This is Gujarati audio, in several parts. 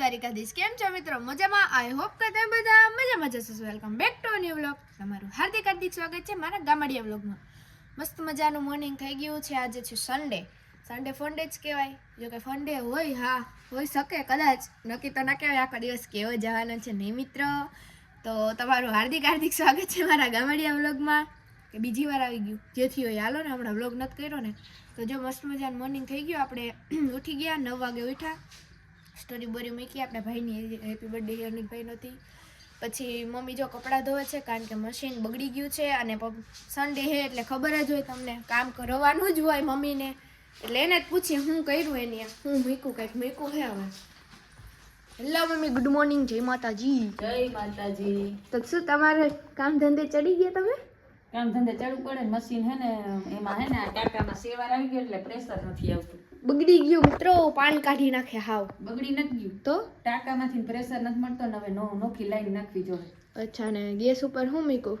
દ્વારિકાધીશ. કેમ છો મિત્રો? મજામાં? આઈ હોપ કે તમે બધા મજામાં જશો welcome back to new vlog તમારું હાર્દિક હાર્દિક સ્વાગત છે મારા ગામડિયા વ્લોગમાં મસ્ત મજાનું મોર્નિંગ થઈ ગયું છે. આજે છે સન્ડે સન્ડે ફંડે જ કહેવાય. જો કે ફંડે હોય, હા હોઈ શકે કદાચ. નક્કી તો ના કહેવાય. આખો દિવસ કેવો જવાનો છે નહીં મિત્રો? તો તમારું હાર્દિક હાર્દિક સ્વાગત છે મારા ગામડિયા વ્લોગમાં કે બીજી વાર આવી ગયું. જેથી હોય. હાલો ને, હમણાં વ્લોગ નથી કર્યો ને. તો જો મસ્ત મજાનું મોર્નિંગ થઈ ગયું. આપણે ઉઠી ગયા, નવ વાગે ઉઠ્યા. સ્ટોરી બોરી મૂકી આપણા ભાઈની હેપી બર્થડે હિયરની ભાઈ નહોતી પછી મમ્મી જો કપડાં ધોવે છે કારણ કે મશીન બગડી ગયું છે અને સન્ડે હે એટલે ખબર જ હોય તમને. કામ કરવાનું જ હોય મમ્મીને. એટલે એને જ પૂછીએ હું કર્યું એની? હું મૂક્યું કંઈક મૂક્યું હે હવે. હેલો મમ્મી ગુડ મોર્નિંગ જય માતાજી. જય માતાજી. તો શું તમારે કામ ધંધે ચડી ગયા તમે? કામ ધંધે ચડવું પડે મશીન હે ને એમાં હે ને આ ટાંકામાં સેવાર આવી ગયો એટલે પ્રેશર નથી આવતું. બગડી ગયું મિત્રો પાન કાઢી નાખે હાવ. બગડી નથી ગયું. તો? ટાંકામાંથી પ્રેશર નથી મળતો ને હવે નો નોખી લાઈન નાખવી જોઈએ અચ્છા ને ગેસ ઉપર હું મીકું?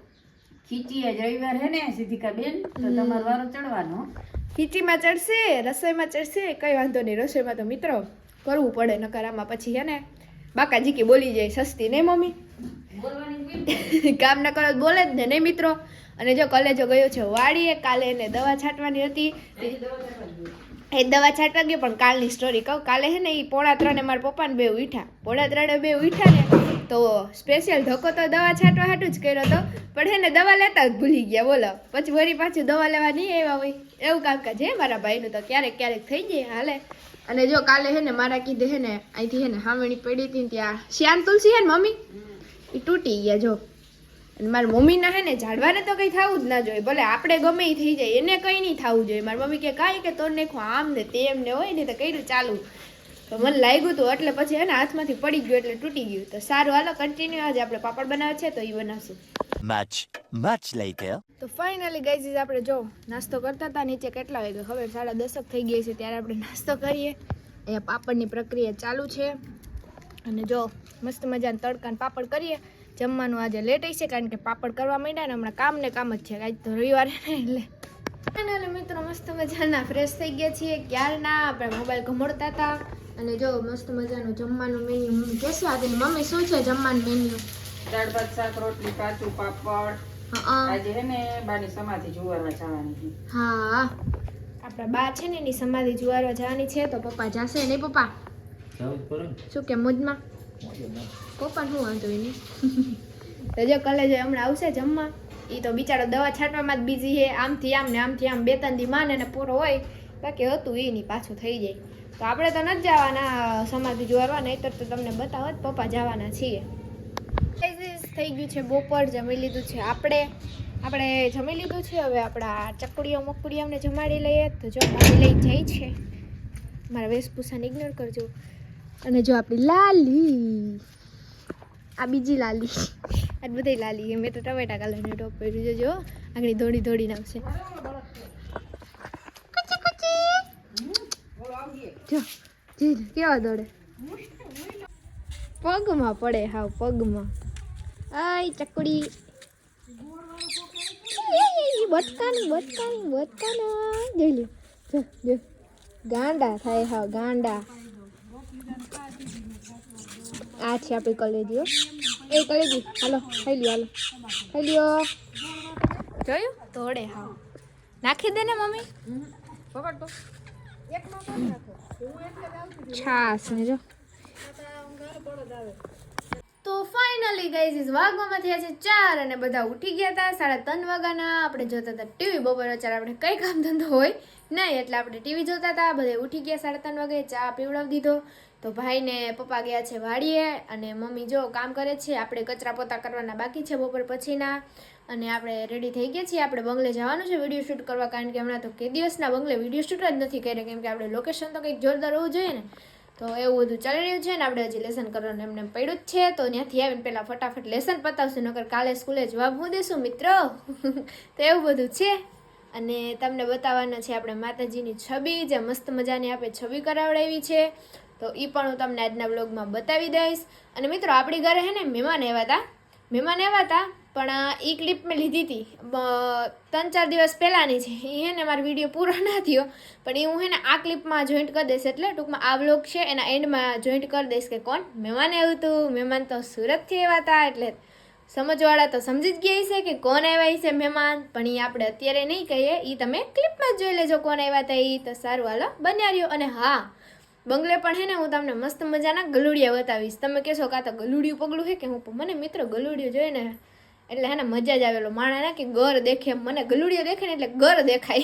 ખીચી આજ રવિવાર હે ને સિદ્ધિકા બેન તો તમારો વારો ચડવાનો. ખીચીમાં ચડશે રસોઈમાં ચડશે કઈ વાંધો નહીં રસોઈમાં તો મિત્રો કરવું પડે નકર આમાં પછી હે ને બાકાજી કે બોલી જાય સસ્તી નહીં મમ્મી? કામ ન કરો બોલે જ ને નહીં મિત્રો? અને જો કોલેજો ગયો છે વાડીએ, કાલે એને દવા છાંટવાની હતી. એ દવા છાંટવા ગયો, પણ કાલની સ્ટોરી કહું. કાલે હે ને એ પોણા ત્રણે મારા પપ્પાને બે ઉઠ્યા પોણા ત્રણે બે ઉઠા ને તો સ્પેશિયલ ધક્કો તો દવા છાંટવા હાટું જ કર્યો હતો પણ હે ને દવા લેતા જ ભૂલી ગયા, બોલો. પછી વળી પાછું દવા લેવા નહીં આવ્યા હોય. એવું કામકાજ હે મારા ભાઈનું તો ક્યારેક ક્યારેક થઈ જાય હાલે. અને જો કાલે હે ને મારા કીધે હે ને, અહીંથી હે ને હાવણી પડી હતી ત્યાં. શ્યાન તુલસી હે ને મમ્મી? એ તૂટી ગયા જો. અને મારી મમ્મીના હે ને ઝાડવાને તો કંઈ થવું જ ના જોઈએ. ભલે આપણે ગમે એ થઈ જાય એને કંઈ નહીં થવું જોઈએ. મારી મમ્મી કે કાંઈ કે તોડ નાખું આમ ને તેમ ને હોય ને તો કર્યું ચાલુ. તો મને લાગ્યું હતું એટલે પછી એના હાથમાંથી પડી ગયું એટલે તૂટી ગયું. તો સારું હાલો કન્ટિન્યુ આજે આપણે પાપડ બનાવે છે તો એ બનાવશું. મચ મચ લેટર તો ફાઇનલી ગાઈઝ આપણે જો નાસ્તો કરતા હતા નીચે કેટલા વાગે ખબર સાડા દસક થઈ ગઈ છે ત્યારે આપણે નાસ્તો કરીએ. અહીંયા પાપડની પ્રક્રિયા ચાલુ છે. અને જો મસ્ત મજાના તડકાને પાપડ કરીએ. જમવાનું આજે લેટ છે કારણ કે પાપડ કરવા માંડ્યા ને હમણાં કામ ને કામ જ છે આજ તો રવિવારે ને એટલે. ફાઇનલી મિત્રો મસ્ત મજાના ફ્રેશ થઈ ગયા છીએ ક્યારના? આપણે મોબાઈલ ઘમડતા હતા. અને જો મસ્ત મજાનું જમવાનું મેન્યુ હું કહેશું આજે મમ્મી શું છે જમવાનું મેન્યુ દાળ ભાત શાક રોટલી કાચું પાપડ. હા આજે હે ને બાની સમાધિ જોવાના જવાની હા. આપણા બા છે ને એની સમાધિ જુવારવા જવાની છે તો પપ્પા જશે નહીં પપ્પા? શું કે મુજમાં? પપ્પા શું વાંધો એની? તો જો કલેજ હમણાં આવશે જમવા એ તો બિચારો દવા છાંટવામાં જ બીજી છે, આમથી આમ ને આમથી આમ બે ત્રણ દી માને પૂરો હોય, બાકી હતું એની પાછું થઈ જાય. તો આપણે તો નથી જવાના સમાધિ જોવા નહીતર તો તમને બતાવો જ પપ્પા જવાના છીએ. થઈ ગયું છે બપોર, જમી લીધું છે આપણે. આપણે જમી લીધું છે, હવે આપણા ચકડીઓ મકડીઓ અમને જમાડી લઈએ, તો જો મમ્મી લઈ જાય છે. મારા વેશભૂષાને ઇગ્નોર કરજો. અને જો આપણી લાલી. આ બીજી લાલી. આ બધી લાલી મેં તો ટમેટા કલરનું ટોપ પહેર્યું છે, જો. આગળ ધોળી ધોળી નાખશે. જો કેવા દોડે. પગમાં પડે હાવ, પગમાં. આય, ચકડી. બટકાની બટકાની, બટકાના. ગાંડા થાય હા ગાંડા. આ છે આપણી કલેજીઓ. એ કલેજી, હાલો, ખાઈ લ્યો, હાલો. ખાઈ લ્યો. જોયું? તોડે હાવ નાખી દે ને મમ્મી. પકડ તો છાસ ને જો. તો ફાઇનલી ગાઈઝ વાગવામાં થયા છે ચાર અને બધા ઉઠી ગયા હતા સાડા ત્રણ વાગ્યાના. આપણે જોતા હતા ટીવી બપોર. ચાર આપણે કંઈ કામ ધંધો હોય નહીં. એટલે આપણે ટીવી જોતા હતા. બધે ઉઠી ગયા સાડા ત્રણ વાગે, ચા પીવડાવી દીધો. તો ભાઈને પપ્પા ગયા છે વાડીએ અને મમ્મી જો કામ કરે છે, આપણે કચરા પોતા કરવાના બાકી છે બપોર પછીના. અને આપણે રેડી થઈ ગયા છીએ, આપણે બંગલે જવાનું છે વીડિયો શૂટ કરવા, કારણ કે હમણાં તો કે દિવસના બંગલે વીડિયો શૂટ જ નથી કર્યા, કેમ કે આપણે લોકેશન તો કંઈક જોરદાર હોવું જોઈએ ને. તો એવું બધું ચાલી રહ્યું છે ને, આપણે હજી લેસન કરવાનું એમને એમ પડ્યું જ છે, તો ત્યાંથી આવીને પહેલાં ફટાફટ લેસન પતાવશું, નકર કાલે સ્કૂલે જવાબ હું દેશું, મિત્ર? તો એવું બધું છે. અને તમને બતાવવાના છે આપણે માતાજીની છબી, જે મસ્ત મજાની આપણે છબી કરાવડાવી છે. તો એ પણ હું તમને આજના બ્લોગમાં બતાવી દઈશ. અને મિત્રો, આપણી ઘરે હે ને મહેમાન આવ્યા હતા. મહેમાન આવ્યા હતા, પણ એ ક્લિપ મેં લીધી હતી. ત્રણ ચાર દિવસ પહેલાંની છે. એ હે ને મારો વીડિયો પૂરો ના થયો. પણ એ હું હે ને આ ક્લિપમાં જોઈન્ટ કરી દઈશ એટલે ટૂંકમાં આ બ્લોગ છે. એના એન્ડમાં જોઈન્ટ કરી દઈશ કે કોણ? મહેમાન આવ્યું હતું મહેમાન તો સુરતથી આવ્યા હતા, એટલે સમજવાળા તો સમજી જ ગયા છે કે કોણ આવ્યા છે મહેમાન. પણ એ આપણે અત્યારે નહીં કહીએ. એ તમે ક્લિપમાં જ જોઈ લેજો કોણ આવ્યા હતા. એ તો સારું. હાલો, બન્યા રહ્યો. અને હા બંગલે પણ હે ને હું તમને મસ્ત મજાના ગલુડિયા બતાવીશ. તમે કહેશો કાં તો ગલુડિયું પગલું છે કે હું મને મિત્ર ગલુડિયું જોઈએ ને એટલે હે ને મજા જ આવેલો. માણા ના કે ઘર દેખે. મને ગલુડિયો દેખે ને એટલે ઘર દેખાય.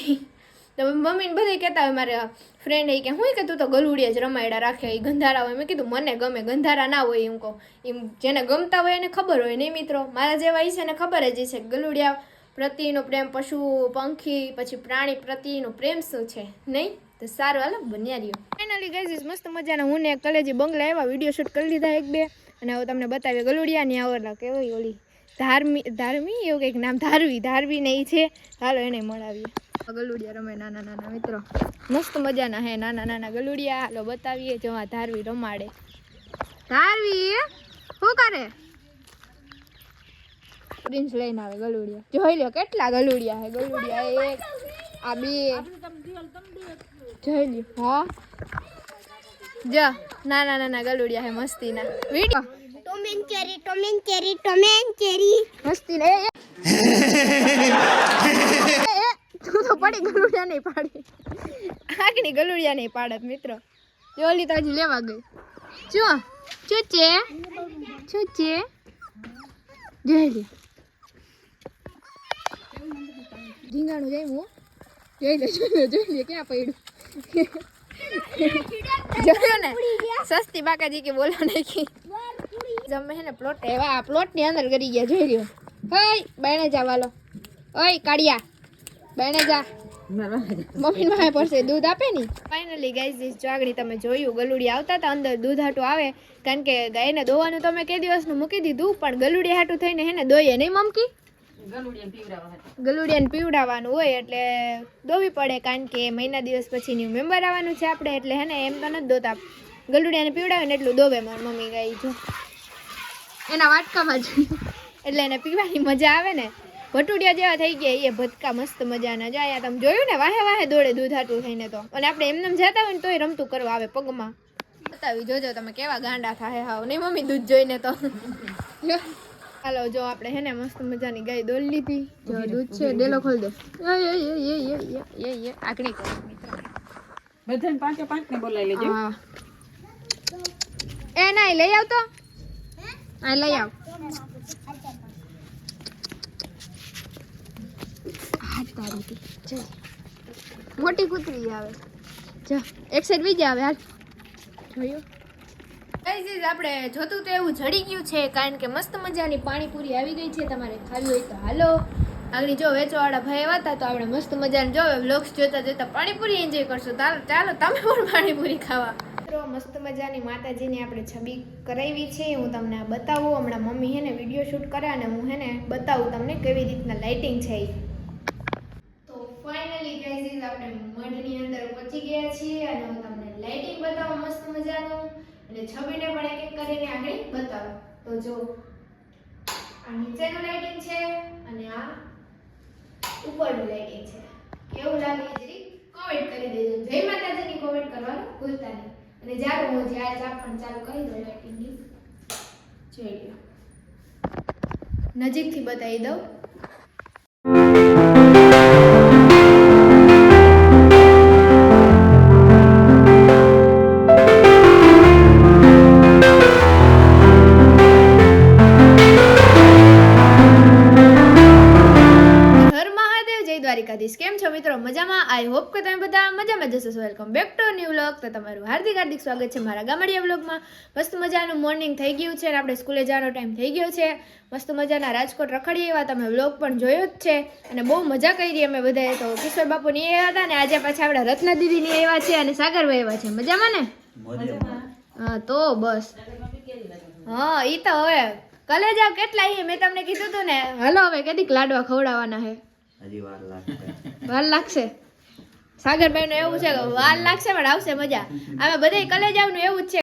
તો મમ્મીને બધે કહેતા હોય મારા ફ્રેન્ડ એ કે, હું કે તું તો ગલુડિયા જ રમાયડા રાખે? એ ગંધારા હોય. મેં કીધું, મને ગમે. ગંધારા ના હોય એમ કહું. એમ જેને ગમતા હોય એને ખબર હોય નહીં મિત્રો. મારા જેવા છે ને ખબર જ છે ગલુડિયા પ્રત્યેનો પ્રેમ પશુ, પંખી, પછી પ્રાણી પ્રત્યેનો પ્રેમ શું છે? નહીં? તો સારું, હાલો, બન્યા રહ્યો. ફાઇનલી ગઈ મસ્ત મજાના. હું ને કલેજી બંગલા આવ્યા, વીડિયો શૂટ કરી લીધા એક બે. અને હવે તમને બતાવીએ ગલુડિયા ની આવડલા કેવી ઓલી ધાર્મી ધાર્મી, એવું કંઈક નામ, ધારવી ધારવી ને એ છે. હાલો, એને મળાવીએ. ગલુડિયા રમે નાના નાના મિત્રો. મસ્ત મજાના હે, નાના નાના ગલુડિયા. હાલો, બતાવીએ જો આ ધારવી રમાડે. ધારવી શું કરે? પ્રિન્સ લઈને આવે ગલુડિયા. જોઈ લો કેટલા ગલુડિયા હે. ગલુડિયા એક, આ બે. જોઈ જા ના ના નાના નાના ગલુડિયા હે મસ્તીના. Video. Tom and Cherry Tom and Cherry Tom and Cherry મસ્તી ને તું તો પડી ગલુડિયા નહીં પાડી. આગની ગલુડિયા નહીં પાડત મિત્રો. ઓલી તો હજી લેવા ગઈ. ચો શું છે. જોઈ લે ઢીંગાણું જાય હું? જોઈ લે જોઈ લે જોઈ લે ક્યાં પડ્યું? જોયો ને? સસ્તી બાકાજી કે બોલો નાખી. જમે હે ને પ્લોટ એવા આ પ્લોટની અંદર કરી ગયા, જોઈ લ્યો. હઈ, બેણે જા વાલો. ઓય કાળિયા. બેણે જા. મમ્મી મારે પડશે, દૂધ આપે ની? ફાઇનલી ગાઈઝ દિસ આગળ તમે જોયું ગલુડી આવતા હતા, અંદર દૂધ હાટું આવે. કારણ કે ગાયને દોવાનું તમે કે દિવસનું મૂકી દીધું, પણ ગલુડી હાટું થઈને હે ને દોઈએ નહીં મમકી? ગલુડિયાને પીવડાવવાનું. હોય એટલે દોવી પડે કારણ કે મહિના દિવસ પછી ન્યુ મેમ્બર આવવાનું છે આપણે એટલે હે ને એમ તો નથી દોતા. ગલુડિયાને પીવડાવે ને એટલું દોવે મારી મમ્મી ગાય જો. એના વાટકામાં જ. એટલે એને પીવાની મજા આવે ને. ભટુડિયા જેવા થઈ ગયા એ ભટકા મસ્ત મજાના. જાય તમે જોયું ને વાહે વાહે દોડે દૂધ હાટું થઈને તો. અને આપણે એમને એમ જતા હોય ને તોય રમતું કરવા આવે પગમાં. બતાવી જોજો તમે કેવા ગાંડા થાય હાવ. નહીં મમ્મી દૂધ જોઈને તો. હાલો જો આપણે હે ને મસ્ત મજાની ગાય દોલ લીધી જો દૂધ છે ડેલો ખોલ દે એ એ એ એ એ એ એ આકડી બધાને પાંચે પાંચ ને બોલાવી લેજો હા એ ના લઈ આવ તો આ લઈ આવ હાથ તારી ચલ મોટી કૂતરી આવે જા એક સાઈડ બીજા આવે હાલ જોયો ગાઈઝ આપણે જોતું તો એવું જડી ગયું છે, કારણ કે મસ્ત મજાની પાણીપુરી આવી ગઈ છે, તમારે ખાવી હોય તો હાલો. આગળ જો વેચવાવાળા ભાઈ આવ્યા હતા, તો આપણે મસ્ત મજાને જો વ્લોગ્સ જોતા જોતા પાણીપુરી એન્જોય કરશું. ચાલો ચાલો, તમે પણ પાણીપુરી ખાવા. મિત્રો મસ્ત મજાની માતાજીની આપણે છબી કરાવી છે, હું તમને બતાવું. હમણાં મમ્મી હે ને વીડિયો શૂટ કરે અને હું હે ને બતાવું તમને કેવી રીતના લાઇટિંગ છે તો ફાઇનલી ગાઈઝ, આપણે મઢની અંદર પહોંચી ગયા છીએ અને હું તમને લાઇટિંગ બતાવું મસ્ત મજાનું. અને છબીને પણ એક એક કરીને આગળ બતાવો. તો જો, આ નીચેનું લાઇટિંગ છે અને આ ઉપરનું લાઇટિંગ છે. કેવું લાગે એ જરી? કોમેન્ટ કરી દેજો. જય માતાજીની કોમેન્ટ કરવાનું ભૂલતા નહીં. અને જ્યારે હું જ્યારે ચાપ પણ ચાલુ કરી દઉં લાઇટિંગની લો નજીકથી બતાવી દઉં. દ્વારિકાધીશ. કેમ છો મિત્રો? મજામાં? આઈ હોપ કે તમે બધા મજામાં જશો welcome back to new vlog તો તમારું હાર્દિક હાર્દિક સ્વાગત છે મારા ગામડિયા વ્લોગમાં મસ્ત મજાનું મોર્નિંગ થઈ ગયું છે અને આપણે સ્કૂલે જવાનો ટાઈમ થઈ ગયો છે. મસ્ત મજાના રાજકોટ રખડી એવા તમે વ્લોગ પણ જોયો જ છે. અને બહુ મજા કરી અમે બધાએ. તો કિશોર બાપુની એવા હતા ને આજે પાછા આપણા રત્ના દીદીની એવા છે અને સાગરભાઈ એવા છે. મજામાં ને? હા તો બસ. હા ઈ તો હવે. કલેજા કેટલા એ મેં તમને કીધું હતું ને. હલો હવે કેદીક લાડવા ખવડાવવાના હે. હજી વાર લાગશે. વાર લાગશે? સાગરભાઈ નું એવું છે કે વાર લાગશે, પણ આવશે મજા. અમે બધા કલેજ આવનું એવું જ છે.